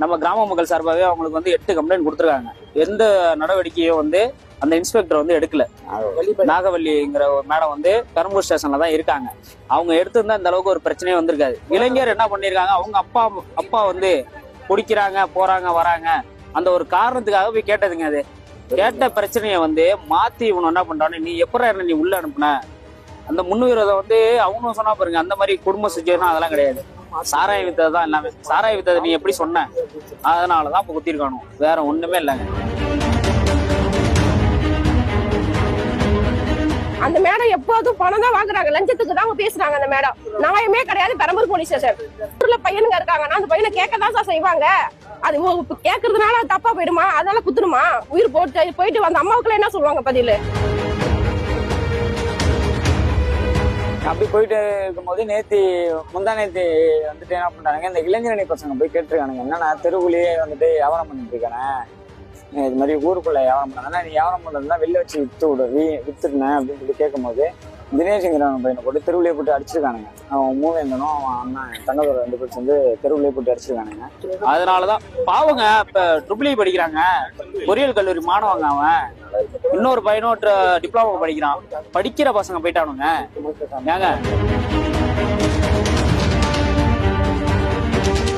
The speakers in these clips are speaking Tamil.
நம்ம கிராம மக்கள் சார்பாகவே அவங்களுக்கு வந்து எட்டு கம்ப்ளைண்ட் கொடுத்துருக்காங்க. எந்த நடவடிக்கையும் வந்து அந்த இன்ஸ்பெக்டர் வந்து எடுக்கல. நாகவல்லிங்கிற ஒரு மேடம் வந்து பெரம்பூர் ஸ்டேஷன்ல தான் இருக்காங்க. அவங்க எடுத்திருந்தா இந்த அளவுக்கு ஒரு பிரச்சனையே வந்திருக்காது. இளைஞர் என்ன பண்ணிருக்காங்க? அவங்க அப்பா அப்பா வந்து குடிக்கிறாங்க போறாங்க வராங்க. அந்த ஒரு காரணத்துக்காக போய் கேட்டதுங்க அது. கேட்ட பிரச்சனையை வந்து மாத்தி இவனு என்ன பண்றான்னு நீ எப்படா என்ன நீ உள்ள அனுப்புன? அந்த முன்னுரிதை வந்து அவனும் சொன்னா பாருங்க அந்த மாதிரி குடும்ப சுச்சுவேஷன் அதெல்லாம் கிடையாது. சாராய வித்தது தான் எல்லாமே. சாராய வித்ததை நீ எப்படி சொன்ன? அதனாலதான் இப்ப குத்திருக்கானு வேற ஒண்ணுமே இல்லைங்க. அந்த மேடம் எப்போதும் பணம் தான் வாங்குறாங்க. லஞ்சத்துக்கு தான் பேசுறாங்க அந்த மேடம் நியாயமே கிடையாது. Perambur police station. ஊர்ல பையனுங்க இருக்காங்கன்னா அந்த பையனை கேட்க தான் சார் செய்வாங்க. அது அது தப்பா போயிடுமா? அதனால குத்துணுமா? உயிர் போட்டு போயிட்டு வந்த அம்மாவுக்குள்ள என்ன சொல்லுவாங்க பதில்? அப்படி போயிட்டு இருக்கும்போது நேத்தி முந்தா நேத்தி வந்துட்டு என்ன பண்ணிட்டானுங்க இந்த இளைஞரணி பசங்க போய் கேட்டிருக்கானுங்க. என்னன்னா தெருவுலயே வந்துட்டு வியாபாரம் பண்ணிட்டு இருக்கானே? இது மாதிரி ஊருக்குள்ள வியாபாரம் பண்ணாங்கன்னா நீ வியாபாரம் பண்றதுனா வெளில வச்சு வித்து விடு வீ அப்படின்னு சொல்லி கேட்கும்போது தினேஷ்ங்கிறவங்க பையனை போட்டு தெருவிலே போட்டு அடிச்சிருக்கானுங்க. அவன் மூவேந்தனும் அவன் அண்ணன் தங்கதோட ரெண்டு பேர் சேர்ந்து தெருவிலே போட்டு அடிச்சிருக்கானுங்க. அதனாலதான் பாவங்க இப்ப ட்ரிபிள் படிக்கிறாங்க. பொறியியல் கல்லூரி மாணவங்க அவன். இன்னொரு பையனும் டிப்ளமோ படிக்கிறான். படிக்கிற பசங்க போயிட்டானுங்க. ஏங்க?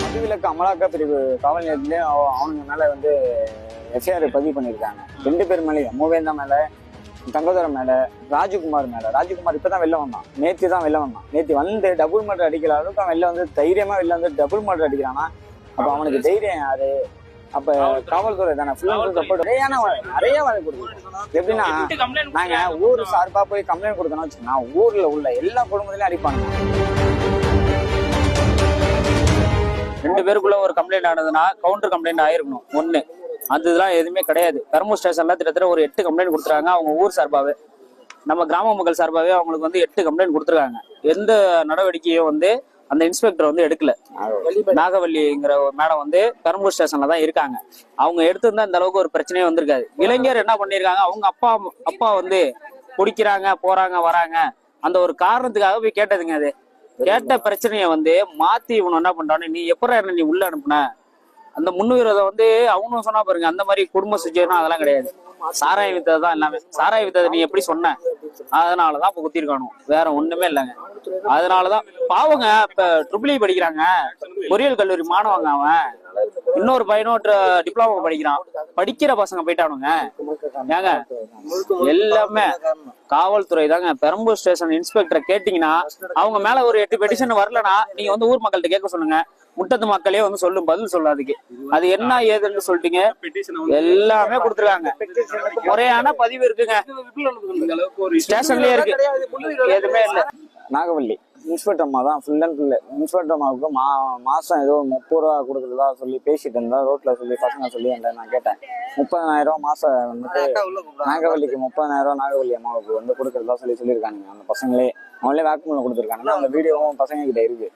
மதுவிலக்கு அமலாக்க பிரிவு காவல் நிலையத்திலயும் அவனுங்க மேல வந்து எஃப்ஐஆர் பதிவு பண்ணியிருக்காங்க. ரெண்டு பேர் மேலேயும் மூவேந்தா மேல தங்கதரம் மேல ராஜகுமார் மேல. ராஜகுமார் இப்பதான் வெளில வந்தான். நேத்தி தான் வெளில வந்தான். நேத்தி வந்து டபுள் மர்டர் அடிக்கிற அளவுக்கு அவன் வெளில வந்து தைரியமா வெளில வந்து டபுள் மர்டர் அடிக்கிறானா? அப்ப அவனுக்கு தைரியம் யாரு? அப்ப காவல்துறை. தானே? ஃபுல் அண்ட் சப்போர்ட் நிறைய நிறைய வேலை கொடுக்குது. எப்படின்னா நாங்க ஊர் சார்பா போய் கம்ப்ளைண்ட் கொடுக்கணும் வச்சுக்கோங்க. ஊர்ல உள்ள எல்லா குடும்பத்திலயும் அடிப்பாங்க. ரெண்டு பேருக்குள்ள ஒரு கம்ப்ளைண்ட் ஆனதுன்னா கவுண்டர் கம்ப்ளைண்ட் ஆயிருக்கணும். ஒண்ணு. அந்த இதெல்லாம் எதுவுமே கிடையாது. பெரம்பூர் ஸ்டேஷன்ல கிட்டத்தட்ட ஒரு எட்டு கம்ப்ளைண்ட் கொடுத்துருக்காங்க. அவங்க ஊர் சார்பாவே. நம்ம கிராம மக்கள் சார்பாவே அவங்களுக்கு வந்து எட்டு கம்ப்ளைண்ட் கொடுத்துருக்காங்க. எந்த நடவடிக்கையும் வந்து அந்த இன்ஸ்பெக்டர் வந்து எடுக்கல. நாகவல்லிங்கிற ஒரு மேடம் வந்து பெரம்பூர் ஸ்டேஷன்ல தான் இருக்காங்க. அவங்க எடுத்திருந்தா இந்த அளவுக்கு ஒரு பிரச்சனையே வந்திருக்காது. இளைஞர் என்ன பண்ணிருக்காங்க? அவங்க அப்பா அப்பா வந்து குடிக்கிறாங்க போறாங்க வராங்க. அந்த ஒரு காரணத்துக்காக போய் கேட்டதுங்க அது. கேட்ட பிரச்சனையை வந்து மாத்தி இவனு என்ன பண்றான்னு நீ என்ன நீ உள்ள அனுப்புன? அந்த முன்னுயிரதை வந்து அவனும் சொன்னா பாருங்க அந்த மாதிரி குடும்ப சுச்சுவேஷன் அதெல்லாம் கிடையாது. சாராய வித்தது தான் எல்லாமே. சாராய வித்ததை நீ எப்படி சொன்ன? அதனாலதான் இப்ப குத்திருக்கானு. வேற ஒண்ணுமே இல்லைங்க. அதனாலதான் பாவங்க இப்ப ட்ரிபிள் e படிக்கிறாங்க. பொறியியல் கல்லூரி மாணவங்க அவன். இன்னொரு பையனும் டிப்ளமோ படிக்கிறான். படிக்கிற பசங்க போயிட்டானுங்க. ஏங்க எல்லாமே. காவல்துறை தாங்க பெரம்பூர் ஸ்டேஷன் இன்ஸ்பெக்டரை கேட்டீங்கன்னா அவங்க மேல ஒரு எட்டு பெட்டிஷன் வரலனா நீங்க வந்து ஊர் மக்கள்கிட்ட கேட்க சொல்லுங்க. முட்டத்து மக்களே வந்து சொல்லும் பதில் சொல்லும் அதுக்கு அது என்ன ஏதுன்னு சொல்லிட்டீங்க? எல்லாமே கொடுத்துருக்காங்க. முறையான பதிவு இருக்குங்க. ஸ்டேஷன்லயே இருக்கு. எதுவுமே இல்ல. நாகவல்லி. இன்ஸ்பெக்டர் அம்மா தான் ஃபுல் அண்ட் ஃபுல்லு இன்ஸ்பெக்டர் அம்மாவுக்கு மா மாதம் ஏதோ முப்பது ரூபா கொடுக்குறதா சொல்லி பேசிட்டு இருந்தா ரோட்டில் சொல்லி பசங்க சொல்லி அந்த நான் கேட்டேன். முப்பதாயிரம் ரூபா வந்துட்டு நாகவல்லிக்கு முப்பதாயிரம் நாகவல்லி அம்மாவுக்கு வந்து கொடுக்குறதா சொல்லி சொல்லியிருக்காங்க அந்த பசங்களே அவங்களே வாக்குமூலம் கொடுத்துருக்காங்க அந்த வீடியோவும் பசங்க கிட்ட இருக்கு.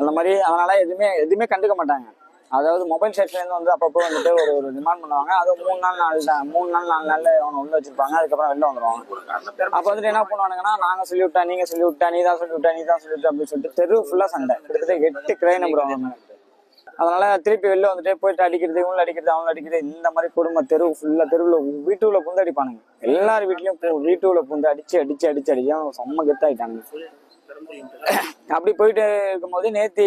அந்த மாதிரி அதனால எதுவுமே எதுவுமே கண்டுக்க மாட்டாங்க. அதாவது மொபைல் ஸ்டேஷன்லேருந்து வந்து அப்பப்போ வந்துட்டு ஒரு ஒரு டிமாண்ட் பண்ணுவாங்க. அது மூணு நாள் நாலு மூணு நாள் நாலு நாள்ல அவனை உள்ள வச்சிருப்பாங்க. அதுக்கப்புறம் வெளில வந்துடுவாங்க அப்போ வந்துட்டு என்ன பண்ணுவானுங்கன்னா நாங்க சொல்லி விட்டா நீங்க சொல்லி விட்டா நீ தான் சொல்லி விட்டா நீ தான் சொல்லி விட்டா அப்படின்னு சொல்லிட்டு தெரு ஃபுல்லா சண்டை. கிட்டத்தட்ட எட்டு கிரை நம்பர் அதனால திருப்பி வெளில வந்துட்டு போயிட்டு அடிக்கிறது இவங்களை அடிக்கிறது அவங்களை அடிக்கிறது இந்த மாதிரி குடும்ப தெரு ஃபுல்லா தெருவுல வீட்டுக்குள்ள புந்து அடிப்பானுங்க. எல்லார் வீட்லயும் பு- வீட்டுக்குள்ள புந்து அடிச்சு அடிச்சு அடிச்சு அடிச்சு செம்ம கெத்தாயிட்டாங்க அப்படி போயிட்டு இருக்கும்போது நேத்தி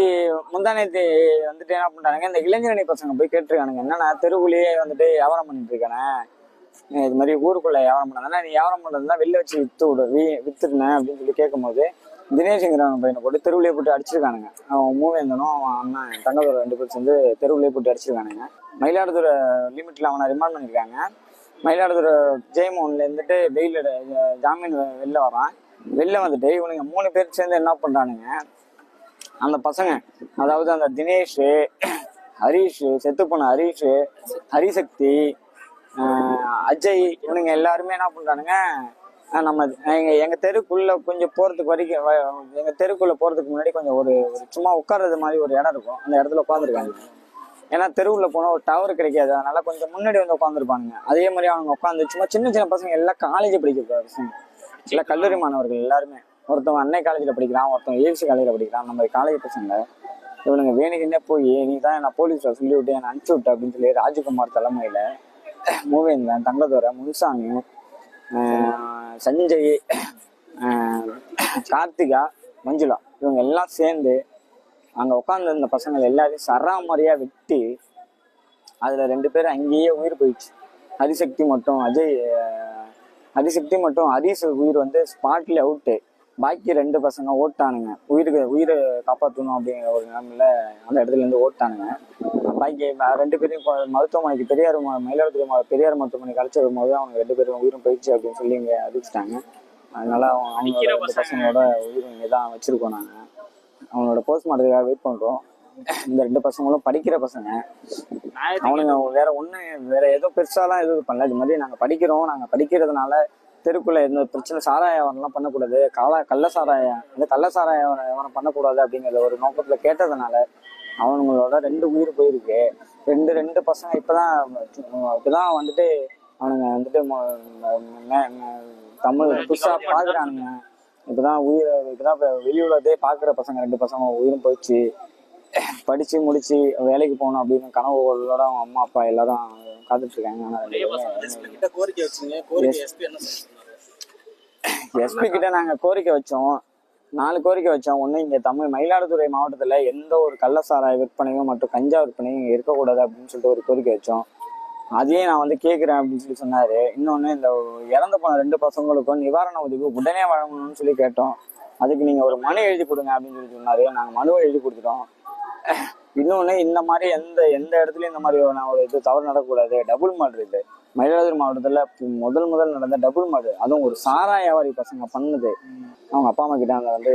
முந்தா நேத்தி வந்துட்டு என்ன பண்ணிட்டானுங்க இந்த இளைஞரணி பசங்க போய் கேட்டிருக்கானுங்க. என்னன்னா தெருவுலயே வந்துட்டு வியாபாரம் பண்ணிட்டு இருக்கானே? இது மாதிரி ஊருக்குள்ள வியாபாரம் பண்ணாங்கன்னா நீ வியாபாரம் பண்றதுனா வெளில வச்சு வித்து விடு வீ வித்துருந்தேன் அப்படின்னு சொல்லி கேட்கும்போது தினேஷ்ங்கிறவங்க பையனை போட்டு தெருவுலேயே போட்டு அடிச்சிருக்கானுங்க. அவன் மூவேந்தனும் அவன் அண்ணன் தங்கதோட ரெண்டு பேர் சேர்ந்து தெருவுலேயே போட்டு அடிச்சிருக்கானுங்க. மயிலாடுதுறை லிமிட்ல அவனை ரிமாண்ட் பண்ணியிருக்காங்க மயிலாடுதுறை ஜெயமோகன்ல இருந்துட்டு பெயில் ஜாமீன் வெளில வரான் வெளில வந்துட்டு இவனுங்க மூணு பேர் சேர்ந்து என்ன பண்றானுங்க? அந்த பசங்க அதாவது அந்த தினேஷ் ஹரீஷ் செத்து போன ஹரீஷ் ஹரிசக்தி அஜய் இவனுங்க எல்லாருமே என்ன பண்றானுங்க? நம்ம எங்க எங்க தெருக்குள்ள கொஞ்சம் போறதுக்கு வரைக்கும் எங்கள் எங்க தெருக்குள்ள போறதுக்கு முன்னாடி கொஞ்சம் ஒரு ஒரு சும்மா உட்கார்றது மாதிரி ஒரு இடம் இருக்கும். அந்த இடத்துல உட்காந்துருக்காங்க ஏன்னா தெருவுல போனா ஒரு டவர் கிடைக்காது. அதனால கொஞ்சம் முன்னாடி வந்து உட்காந்துருப்பானுங்க அதே மாதிரி அவங்க உட்காந்து சும்மா சின்ன சின்ன பசங்க எல்லாம் காலேஜ் படிக்கிற பசங்க. இல்லை கல்லூரி மாணவர்கள் எல்லாருமே ஒருத்தவன் அன்னை காலேஜில் படிக்கிறான் ஒருத்தன் ஏவிசி காலேஜில் படிக்கிறான் நம்ம காலேஜ் பசங்க இவனுங்க வேணுக்குன்னே போய் நீ தான் நான் போலீஸில் சொல்லி விட்டு என்னை அனுப்பிச்சி விட்ட அப்படின்னு சொல்லி ராஜ்குமார் தலைமையில் மூவேந்தன் தங்கதுரை முன்சாமி சஞ்சய் கார்த்திகா மஞ்சுளா இவங்க எல்லாம் சேர்ந்து அங்கே உட்காந்துருந்த பசங்களை எல்லாரையும் சராமரியாக வெட்டி அதில் ரெண்டு பேரும் அங்கேயே உயிர் போயிடுச்சு. ஹரிசக்தி மட்டும் அஜய் ஹரிசக்தி மட்டும். ஹரிஸ் உயிர் வந்து ஸ்பாட்ல அவுட்டு பாக்கி ரெண்டு பசங்க ஓட்டானுங்க. உயிருக்கு உயிரை காப்பாற்றணும் அப்படிங்கிற ஒரு நிலைமையில அந்த இடத்துல இருந்து ஓட்டானுங்க. பாக்கி ரெண்டு பேரையும் கொ- மருத்துவமனைக்கு பெரியார் மயிலாடுதுறை பெரியார் மருத்துவமனைக்கு அழைச்சி வரும்போது அவங்க ரெண்டு பேரும் உயிரும் போயிடுச்சு அப்படின்னு சொல்லி இங்க அறிவிச்சிட்டாங்க. அதனால அவங்க ரெண்டு பசங்களோட உயிரும் இங்கே தான் வச்சிருக்கோம் நாங்க. அவங்களோட போஸ்ட்மார்ட்டத்துக்காக வெயிட் பண்றோம். இந்த ரெண்டு பசங்களும் படிக்கிற பசங்க. அவனுங்க வேற ஒண்ணு வேற எதுவும் பெருசாலாம் எதுவும் பண்ணல. இது மாதிரி நாங்க படிக்கிறோம். நாங்க படிக்கிறதுனால தெருக்குள்ள எந்த பிரச்சனை சாராயம் பண்ணக்கூடாது. காலா கள்ள சாராயம் அந்த கள்ள சாராயம் எவனும் பண்ணக்கூடாது அப்படிங்கிற ஒரு நோக்கத்துல கேட்டதுனால அவனுங்களோட ரெண்டு உயிர் போயிருக்கு. ரெண்டு ரெண்டு பசங்க இப்பதான் இப்பதான் வந்துட்டு அவனுங்க வந்துட்டு தமிழ் புதுசா பாக்குறானுங்க. இப்பதான் உயிர் இப்பதான் இப்ப பாக்குற பசங்க ரெண்டு பசங்க உயிரும் போயிடுச்சு படிச்சு முடிச்சு வேலைக்கு போகணும் அப்படின்னு கனவுகளோட அவங்க அம்மா அப்பா எல்லாரும் காத்துட்டு இருக்காங்க ஆனா ரெண்டு பேரும் கிட்ட கோரிக்கை வச்சீங்க கோரிக்கை எஸ்பி கிட்ட நாங்க கோரிக்கை வச்சோம். நாலு கோரிக்கை வச்சோம். ஒண்ணு இங்க தமிழ் மயிலாடுதுறை மாவட்டத்துல எந்த ஒரு கள்ளசாராய விற்பனையும் மற்றும் கஞ்சா விற்பனையும் இங்க இருக்கக்கூடாது அப்படின்னு சொல்லிட்டு ஒரு கோரிக்கை வச்சோம். அதையும் நான் வந்து கேட்கிறேன் அப்படின்னு சொல்லி சொன்னாரு. இன்னொன்னு இந்த இறந்து போன ரெண்டு பசங்களுக்கும் நிவாரண உதவி உடனே வழங்கணும்னு சொல்லி கேட்டோம். அதுக்கு நீங்க ஒரு மனு எழுதி கொடுங்க அப்படின்னு சொல்லி சொன்னாரு. நாங்க மனுவை எழுதி கொடுத்துட்டோம். இன்னொன்னு இந்த மாதிரி எந்த எந்த இடத்துலயும் இந்த மாதிரி ஒரு ஒரு இது தவறு நடக்கக்கூடாது. டபுள் மர்டர் இது. மயிலாடுதுறை மாவட்டத்துல முதல் முதல் நடந்த டபுள் மர்டர். அதுவும் ஒரு சாராய வியாபாரி பசங்க பண்ணுது. அவங்க அப்பா அம்மா கிட்ட அந்த வந்து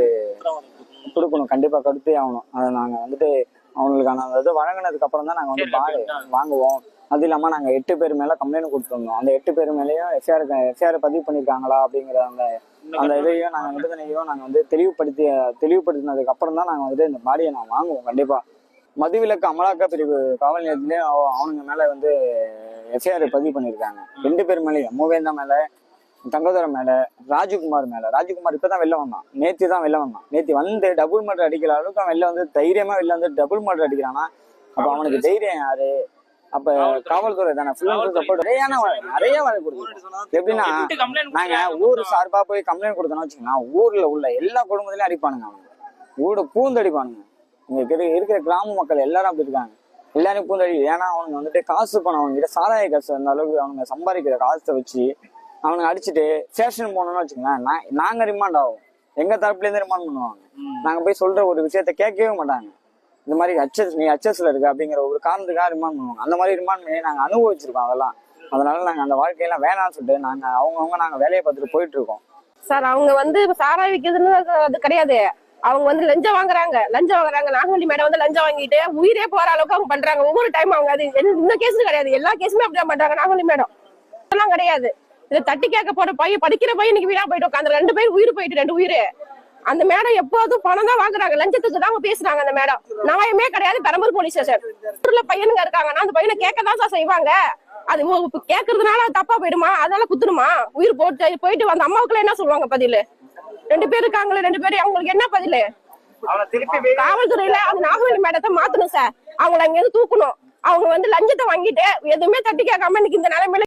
கொடுக்கணும். கண்டிப்பா கொடுத்தே ஆகணும். அதை நாங்க வந்துட்டு அவங்களுக்கான அந்த இது வழங்கினதுக்கு அப்புறம் தான் நாங்க வந்து பாடு வாங்குவோம். அது இல்லாம நாங்க எட்டு பேர் மேல கம்ப்ளைண்ட் கொடுத்துருந்தோம். அந்த எட்டு பேர் மேலயும் எஃப்ஐஆர் எஃப்ஐஆர் பதிவு பண்ணிருக்காங்களா அப்படிங்கிற அந்த அந்த இதையும் நாங்க நிபந்தனையும் நாங்க வந்து தெளிவுபடுத்தி தெளிவுபடுத்தினதுக்கு அப்புறம் தான் நாங்க வந்துட்டு இந்த பாடியை நான் வாங்குவோம் கண்டிப்பா. மதுவிலக்கு அமலாக்க பிரிவு காவல் நிலையத்திலயும் அவனுங்க மேல வந்து எஃப்ஐஆர் பதிவு பண்ணியிருக்காங்க. ரெண்டு பேர் மேலயும் மூவேந்தா மேல தங்கதுரை மேல ராஜ்குமார் மேல. ராஜ்குமார் இப்பதான் வெளில வந்தான். நேத்தி தான் வெளில வந்தான். நேத்தி வந்து டபுள் மர்டர் அடிக்கிற அளவுக்கு அவன் வெளில வந்து தைரியமா வெளில வந்து டபுள் மர்டர் அடிக்கிறானா? அப்ப அவனுக்கு தைரியம் யாரு? அப்ப காவல்துறை. தானே? நிறைய நிறைய வேலை கொடுக்கும் எப்படின்னா நாங்க ஊர் சார்பா போய் கம்ப்ளைண்ட் கொடுத்தோம்னு வச்சுக்கோங்களேன் ஊர்ல உள்ள எல்லா குடும்பத்திலயும் அடிப்பானுங்க அவங்க. ஊட பூந்து அடிப்பானுங்க இங்க இருக்கிற இருக்கிற கிராம மக்கள் எல்லாரும் அப்படி இருக்காங்க. எல்லாரும் பூந்து அடி ஏன்னா அவனுங்க வந்துட்டு காசு பணம் அவங்க கிட்ட சாராய காசு அந்த அளவுக்கு அவனுங்க சம்பாதிக்கிற காசை வச்சு அவனுங்க அடிச்சுட்டு ஸ்டேஷன் போனோம்னு வச்சுக்கோங்களேன். நா- நாங்க ரிமாண்ட் ஆகும் எங்க தரப்புல இருந்து ரிமாண்ட் பண்ணுவாங்க. நாங்க போய் சொல்ற ஒரு விஷயத்த கேட்கவே மாட்டாங்க. இந்த மாதிரி ஹச்எஸ் நீ ஹச்எஸ்ல இருக்க அப்படிங்கிற ஒரு காரணத்துக்காக ரிமாண்ட் பண்ணுவாங்க. அந்த மாதிரி ரிமாண்ட் பண்ணி நாங்க அனுபவிச்சிருக்கோம் அதெல்லாம். அதனால நாங்க அந்த வாழ்க்கையெல்லாம் வேணாம்னு சொல்லிட்டு நாங்க அவங்கவுங்க நாங்க வேலையை பார்த்துட்டு போயிட்டு இருக்கோம் சார் அவங்க வந்து சாரா விற்கிறதுன்னு அது- கிடையாது. அவங்க வந்து லஞ்சம் வாங்குறாங்க. லஞ்சம் வாங்குறாங்க. நாகவள்ளி மேடம் வந்து லஞ்சம் வாங்கிட்டு உயிரே போற அளவுக்கு அவங்க பண்றாங்க. ஒவ்வொரு டைம் அவங்க அது எந்த- இந்த கேஸ் கிடையாது. எல்லா கேஸுமே அப்படிதான் பண்றாங்க நாகவள்ளி மேடம் அதெல்லாம் கிடையாது. இதை தட்டி கேட்க போற பையன் படிக்கிற பையன் இன்னைக்கு வீணா போயிட்டு உட்காந்து ரெண்டு பேர் உயிர் போயிட்டு ரெண்டு உயிர். அந்த மேடம் எப்போதும் பணம் தான் வாங்குறாங்க. லஞ்சத்துக்கு தான் பேசுறாங்க அந்த மேடம். நியாயமே கிடையாது. பெரம்பூர் போலீஸ் ஸ்டேஷன் பையனுங்க இருக்காங்கன்னா அந்த பையனை கேட்க தான் சார் செய்வாங்க? அது கேக்குறதுனால தப்பா போயிடுமா? அதனால குத்துணுமா உயிர் போட்டு போயிட்டு அந்த அம்மாவுக்குள்ள என்ன சொல்லுவாங்க பதில்? ரெண்டு பேர் இருக்காங்களே ரெண்டு பேரும் அவங்களுக்கு என்ன பதில்? காவல்துறையில அந்த நாகவல்லி மேடத்தை மாத்தணும் சார் அவங்கள அங்க இருந்து தூக்கணும். அவங்க வந்து லஞ்சத்தை வாங்கிட்டு எதுவுமே தட்டி கேட்காம இன்னைக்கு இந்த நிலைமையில